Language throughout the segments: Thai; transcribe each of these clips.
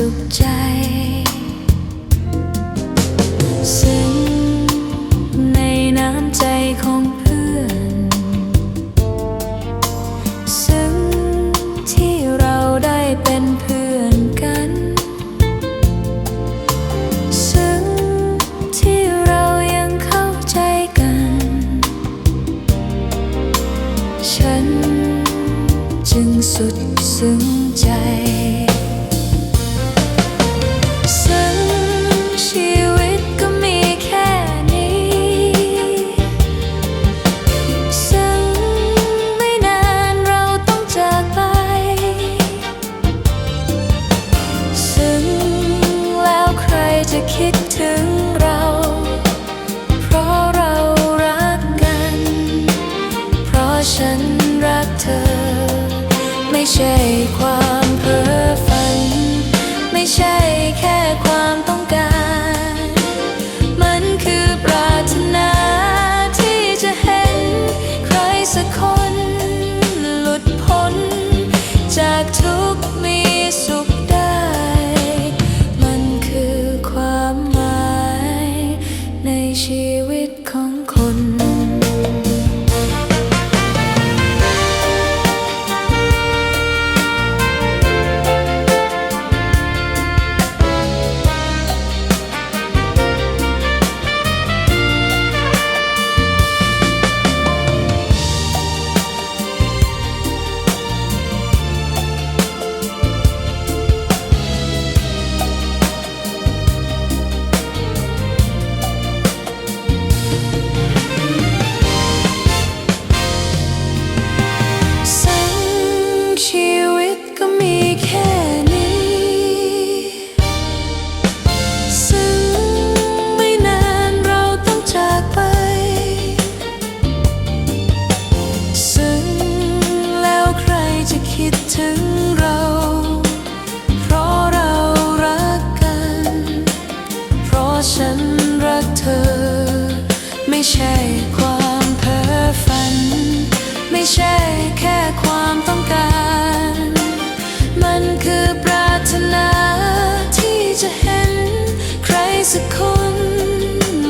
สุขใจ ซึ่งในน้ำใจของเพื่อน ซึ่งที่เราได้เป็นเพื่อนกัน ซึ่งที่เรายังเข้าใจกัน ฉันจึงสุดซึ้งใจ คิดถึงเรา เพราะเรารักกัน เพราะฉันรักเธอ ไม่ใช่ความเพ้อฝัน ไม่ใช่แค่ความต้องการ มันคือปรารถนาที่จะเห็นใครสักคน สักคน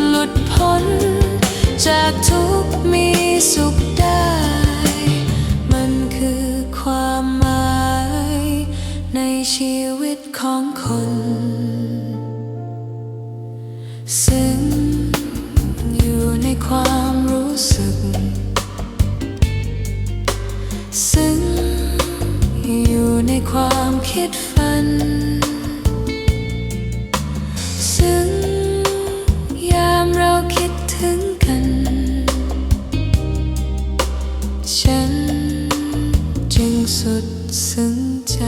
หลุดพ้น จากทุกมีสุขได้ มันคือความหมาย ในชีวิตของคน ซึ่งอยู่ในความรู้สึก ซึ่งอยู่ในความคิดฝัน สุดซึ้งใจ